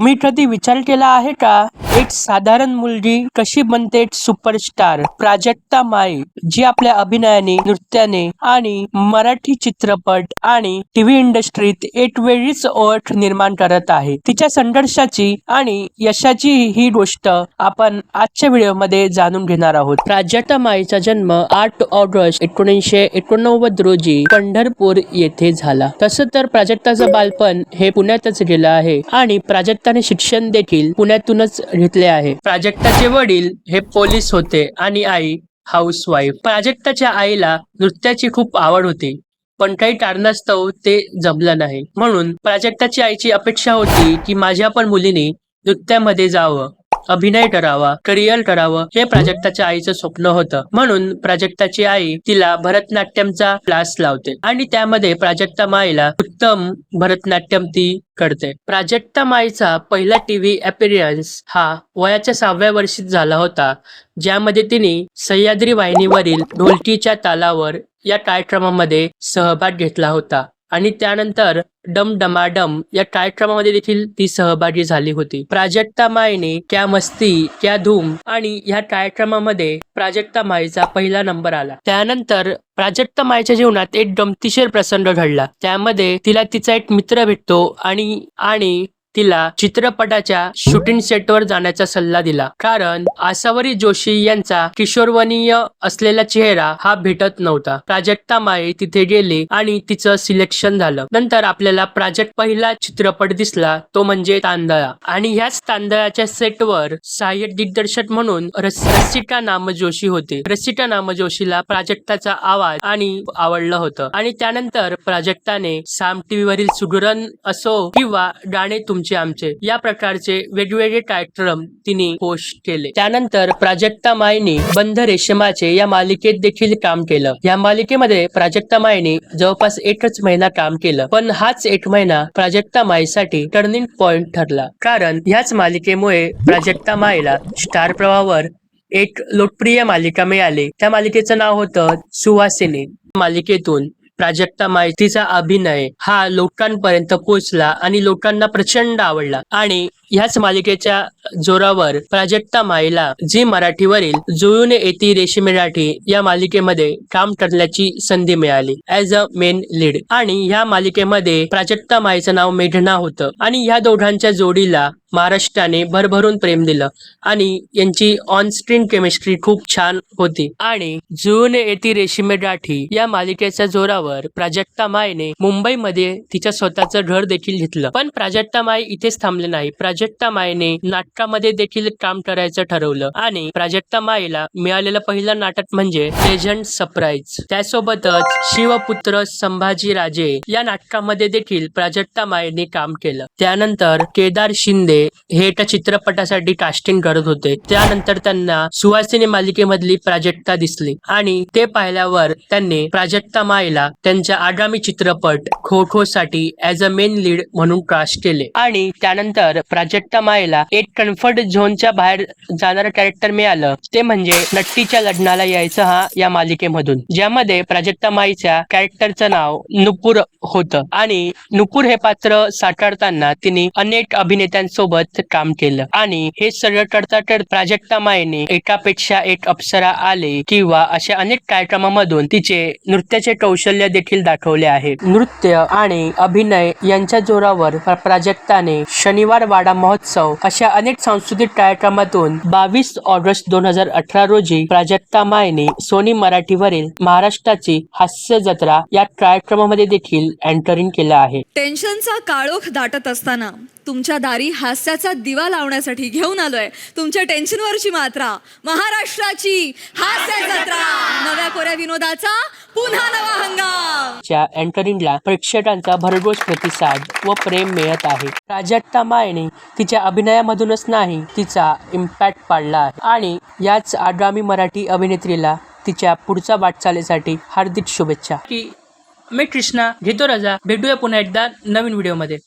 मी कधी विचार केला आहे का? एक साधारण मुलगी कशी बनते सुपरस्टार प्राजक्ता माई जी आपल्या अभिनयाने नृत्याने आणि मराठी चित्रपट आणि टीव्ही इंडस्ट्रीत एक वेगळीच ओळख निर्माण करत आहे. तिच्या संघर्षाची आणि यशाची ही गोष्ट आपण आजच्या व्हिडिओमध्ये जाणून घेणार आहोत. प्राजक्ता माईचा जन्म आठ ऑगस्ट एकोणीसशे एकोणनव्वद रोजी पंढरपूर येथे झाला. तसं तर प्राजक्ताचं बालपण हे पुण्यातच गेलं आहे आणि प्राजक्ता प्राजक्ताने शिक्षण देखील पुण्यातूनच घेतले आहे. प्राजक्ताचे वडील हे पोलीस होते आणि आई हाऊस वाईफ प्राजक्ताच्या आईला नृत्याची खूप आवड होती पण काही कारणास्तव ते जमलं नाही. म्हणून प्राजक्ताची आईची अपेक्षा होती की माझ्या पण मुलीने नृत्यामध्ये जावं. अभिनय करावा करिअर करावं हे प्राजक्ताच्या आईचं स्वप्न होतं. म्हणून प्राजक्ताची आई तिला भरतनाट्यमचा क्लास लावते आणि त्यामध्ये प्राजक्ता माईला उत्तम भरतनाट्यम ती करते. प्राजक्ता माईचा पहिला टीव्ही अपिरियन्स हा वयाच्या सहाव्या वर्षीत झाला होता ज्यामध्ये तिने सह्याद्री वाहिनीवरील ढोलकीच्या तालावर या कार्यक्रमामध्ये सहभाग घेतला होता. आणि त्यानंतर डम डमाडम या कार्यक्रमामध्ये देखील ती सहभागी झाली होती. प्राजक्ता माईने क्या मस्ती क्या धूम आणि या कार्यक्रमामध्ये प्राजक्ता माईचा पहिला नंबर आला. त्यानंतर प्राजक्ता माईच्या जीवनात एक गमतीशीर प्रसंग घडला. त्यामध्ये तिला तिचा एक मित्र भेटतो आणि आणि तिला चित्रपटाच्या शूटिंग सेटवर जाण्याचा सल्ला दिला. कारण आसावरी जोशी यांचा किशोरवनीय असलेला चेहरा हा भेटत नव्हता. प्राजक्ता माई तिथे गेली आणि तिचं सिलेक्शन झालं. नंतर आपल्याला प्राजक्त पहिला चित्रपट दिसला तो म्हणजे तांदळा. आणि ह्याच तांदळाच्या सेटवर सहाय्यक दिग्दर्शक म्हणून रसिका नाम जोशी होते. रसिका नाम जोशीला प्राजक्ताचा आवाज आणि आवडलं होतं. आणि त्यानंतर प्राजक्ताने साम टीव्ही वरील सुगरण असो किंवा गाणे तुमचे आमचे या प्रकारचे वेगवेगळे कार्यक्रम तिने होस्ट केले. त्यानंतर प्राजक्ता मायनी बंध रेशमाचे या मालिकेत देखील काम केलं. या मालिकेमध्ये प्राजक्ता मायनी जवळपास एकच महिना काम केलं. पण हाच एक महिना प्राजक्ता मायसाठी टर्निंग पॉइंट ठरला. कारण ह्याच मालिकेमुळे प्राजक्ता माईला स्टार प्रवाहावर एक लोकप्रिय मालिका मिळाली. त्या मालिकेचं नाव होतं सुवासिनी मालिकेतून प्राजक्ता माहितीचा अभिनय हा लोकांपर्यंत पोहोचला आणि लोकांना प्रचंड आवडला. आणि ह्याच मालिकेच्या जोरावर प्राजक्ता माईला जी मराठीवरील जुळून येती रेशीमे मराठी या मालिकेमध्ये काम करण्याची संधी मिळाली. ऍज अ मेन लीड आणि ह्या मालिकेमध्ये प्राजक्ता माईचं नाव मेघना होतं. आणि ह्या दोघांच्या जोडीला महाराष्ट्राने भरभरून प्रेम दिलं. आणि यांची ऑन स्क्रीन केमिस्ट्री खूप छान होती. आणि जुळून येती रेशीमे मराठी या मालिकेच्या जोरावर प्राजक्ता माईने मुंबईमध्ये तिच्या स्वतःचं घर देखील घेतलं. पण प्राजक्ता माई इथेच थांबले नाही. प्राजक्ता माईने नाटकामध्ये देखील काम करायचं ठरवलं आणि प्राजक्ता माईला मिळालेलं पहिलं नाटक म्हणजे लेजंड सरप्राईज त्यासोबतच शिवपुत्र संभाजी राजे या नाटकामध्ये देखील प्राजक्ता माईने काम केलं. त्यानंतर केदार शिंदे हे एका चित्रपटासाठी कास्टिंग करत होते. त्यानंतर त्यांना सुवासिनी मालिकेमधली प्राजक्ता दिसली आणि ते पाहिल्यावर त्यांनी प्राजक्ता माईला त्यांच्या आगामी चित्रपट खो खो साठी ऍज अ मेन लीड म्हणून कास्ट केले. आणि त्यानंतर प्राजक्ता माईला एक कम्फर्ट झोनच्या बाहेर जाणारं कॅरेक्टर मिळालं. ते म्हणजे नट्टीच्या लग्नाला यायचं हा या मालिकेमधून. ज्यामध्ये प्राजक्ता माईच्या कॅरेक्टरचं नाव नुपूर होतं. आणि नुपूर हे पात्र साकारताना तिने अनेक अभिनेत्यांसोबत काम केलं. आणि हे सगळं करता कर प्राजक्ता माईने एकापेक्षा एक अप्सरा आले किंवा अशा अनेक कार्यक्रमामधून तिचे नृत्याचे कौशल्य देखील दाखवले आहे. नृत्य आणि अभिनय यांच्या जोरावर प्राजक्ताने शनिवार वाडा महोत्सव अशा अनेक सांस्कृतिक कार्यक्रमातून बावीस ऑगस्ट दोन हजार अठरा रोजी प्राजक्ता मायने सोनी मराठीवरील महाराष्ट्राची हास्य जत्रा या कार्यक्रमामध्ये देखील एंटरिंग केलं आहे. टेन्शनचा काळोख दाटत असताना तुमच्या दारी हास्याचा दिवा लावण्यासाठी घेऊन आलोय. तुमच्या टेन्शनवरची मात्रा. महाराष्ट्राची हास्य जत्रा. नव्या कोऱ्या विनोदाचा पुन्हा नवा हंगाम. च्या एंटरिंगला प्रेक्षकांचा भरघोस प्रतिसाद व प्रेम मिळत आहे. प्राजक्ता मायने तिच्या अभिनयामधूनच नाही तिचा इम्पॅक्ट पाडला आहे. आणि याच आगामी मराठी अभिनेत्रीला तिच्या पुढच्या वाटचालीसाठी हार्दिक शुभेच्छा. की मी कृष्णा घेतो रजा. भेटूया पुन्हा एकदा नवीन व्हिडिओमध्ये